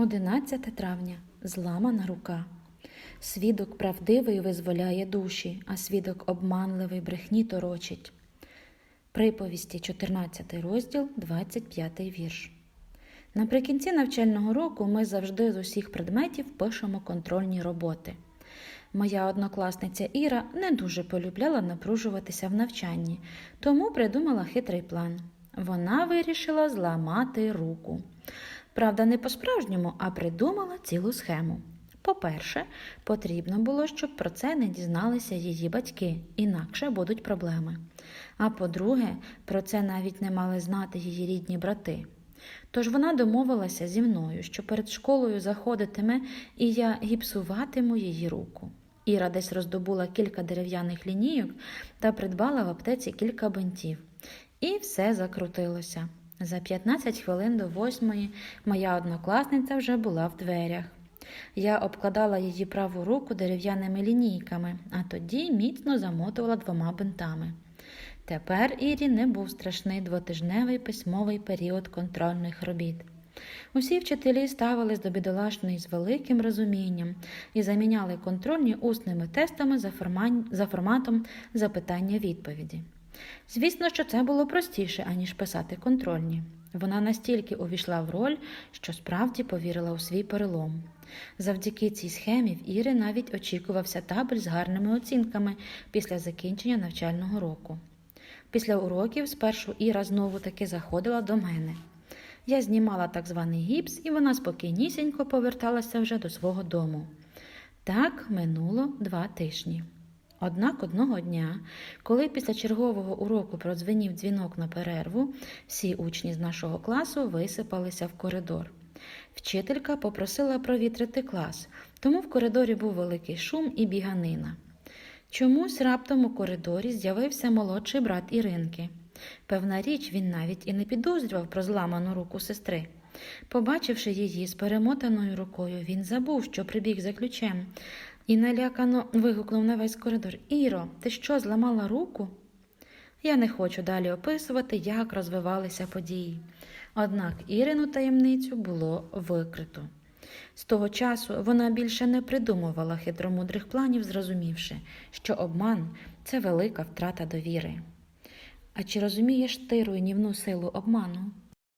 11 травня зламана рука. Свідок правдивий визволяє душі, а свідок обманливий брехні торочить. Приповісті 14 розділ, 25 вірш. Наприкінці навчального року ми завжди з усіх предметів пишемо контрольні роботи. Моя однокласниця Іра не дуже полюбляла напружуватися в навчанні, тому придумала хитрий план. Вона вирішила зламати руку. Правда, не по-справжньому, а придумала цілу схему. По-перше, потрібно було, щоб про це не дізналися її батьки, інакше будуть проблеми. А по-друге, про це навіть не мали знати її рідні брати. Тож вона домовилася зі мною, що перед школою заходитиме і я гіпсуватиму її руку. Іра десь роздобула кілька дерев'яних лінійок та придбала в аптеці кілька бинтів. І все закрутилося. За 15 хвилин до восьмої моя однокласниця вже була в дверях. Я обкладала її праву руку дерев'яними лінійками, а тоді міцно замотувала двома бинтами. Тепер Ірі не був страшний двотижневий письмовий період контрольних робіт. Усі вчителі ставились до бідолашної з великим розумінням і заміняли контрольні усними тестами за, форматом запитання-відповіді. Звісно, що це було простіше, аніж писати контрольні. Вона настільки увійшла в роль, що справді повірила у свій перелом. Завдяки цій схемі в Іри навіть очікувався табель з гарними оцінками після закінчення навчального року. Після уроків спершу Іра знову таки заходила до мене. Я знімала так званий гіпс, і вона спокійнісінько поверталася вже до свого дому. Так минуло два тижні. Однак одного дня, коли після чергового уроку продзвенів дзвінок на перерву, всі учні з нашого класу висипалися в коридор. Вчителька попросила провітрити клас, тому в коридорі був великий шум і біганина. Чомусь раптом у коридорі з'явився молодший брат Іринки. Певна річ, він навіть і не підозрював про зламану руку сестри. Побачивши її з перемотаною рукою, він забув, що прибіг за ключем, і налякано вигукнув на весь коридор Іро, ти що, зламала руку? Я не хочу далі описувати, як розвивалися події. Однак Ірину таємницю було викрито. З того часу вона більше не придумувала хитромудрих планів, зрозумівши, що обман це велика втрата довіри. А чи розумієш ти руйнівну силу обману?